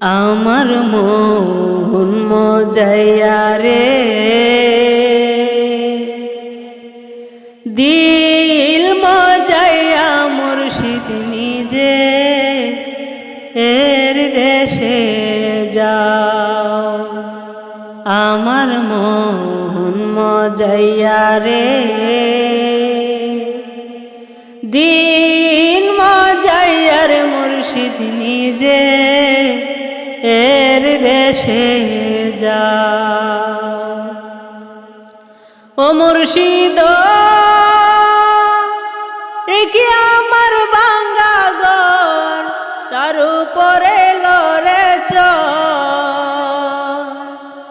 আমার মন মজাইয়া রে। দিল মজাইয়া মুর্শিদ নিজে, এর দেশে যাও। আমার মন মজাইয়া রে। দিন মজাইয়ার মুর্শিদ নিজে এর দেশে যা। ও মুর্শিদ একে আমার বাঙ্গা গর তার উপরে লরে চ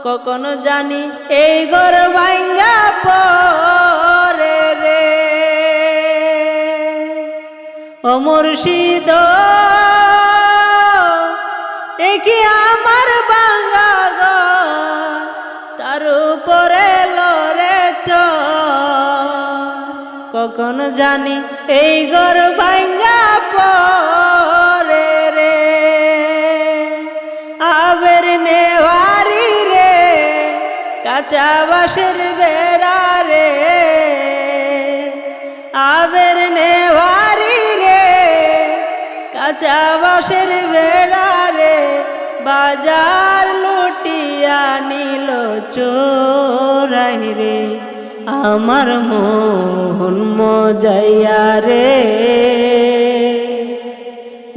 কখনো জানি এই গর ভাঙ্গা পরে রে। ও মুর্শিদ একে আমার বাঙা গর তার উপরে লরে চ কখন জানি এই গর ভাঙ্গা পরে রে? আবের নেওয়ারি রে, কাঁচা বাসের বেড়া রে। আবের নেওয়ারি রে, কাঁচা বাসের বেড়া বাজার লুটিয়া নিল চোরাই রে। আমার মন মজাইয়া রে।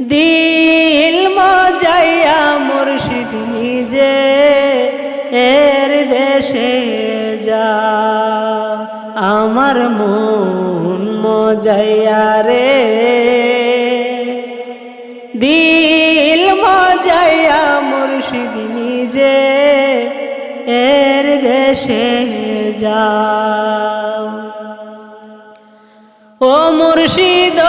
দিল মজাইয়া মুর্শিদ নিজে এর দেশে যা। আমার মন মজাইয়া রে। দিল দেশে যা ও মুর্শিদ,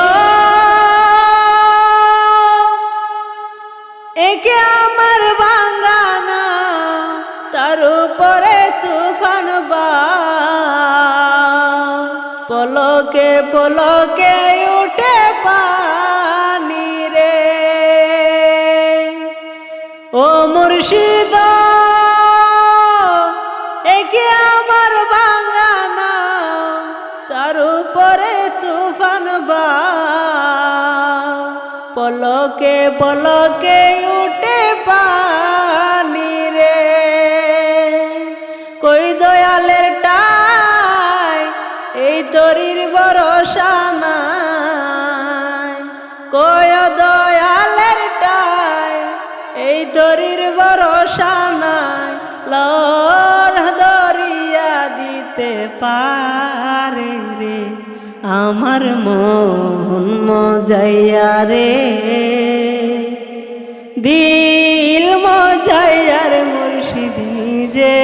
একে আমার বাঙ্গানা তার উপরে তুফান বা পলকে পলকে উঠে পানি রে। ও মুর্শিদ একে আমার বাঙ্গানা তার উপরে তুফান বা। পলকে পলকে উঠে পানি রে। কই দয়ালের টাই, এই তরির ভরসা নাই। কয় দয়ালের টাই, এই তরির ভরসা নাই। দরিয়া দিতে পারে রে। আমার মন মজাইয়া রে। দিল মজাইয়ার মুর্শিদ নিজে,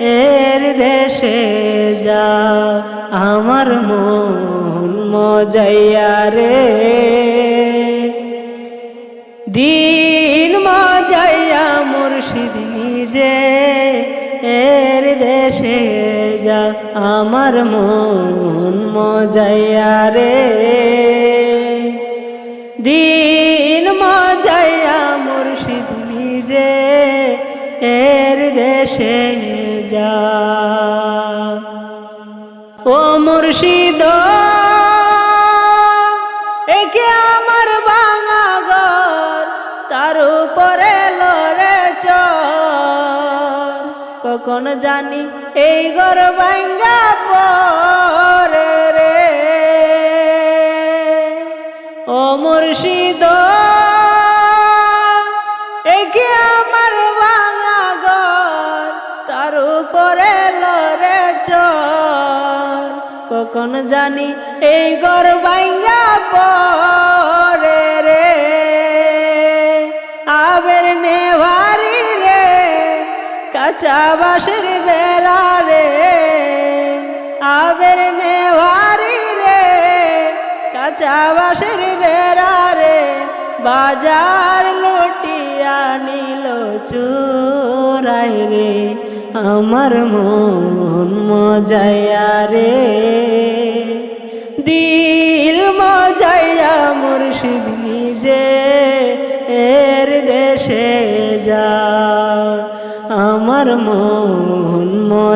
এর দেশে যা। আমার মন মজাইয়া রে। দিন মজাইয়া মুর্শিদ নিজে আমার মন মজাইয়া রে। দিন মজাইয়া মুর্শিদ নিজে এর দেশে যা। ও মুর্শিদ একে কখন জানি এই ঘর ভাঙ্গা পরে রে। ও মুর্শিদ একে আমার ভাঙা ঘর? তার উপরে লরে চর। কখন জানি এই ঘর ভাঙ্গা পরে রে। আবের নেওয়ারি রে কাঁচা বাসের বেড়া রে, আবের নেওয়ারি রে কাঁচা বাসের বেড়া রে, বাজার লুটিয়া নিল চোরাই রে, আমার মন মজাইয়া রে। দিল মজাইয়া মুর্শিদ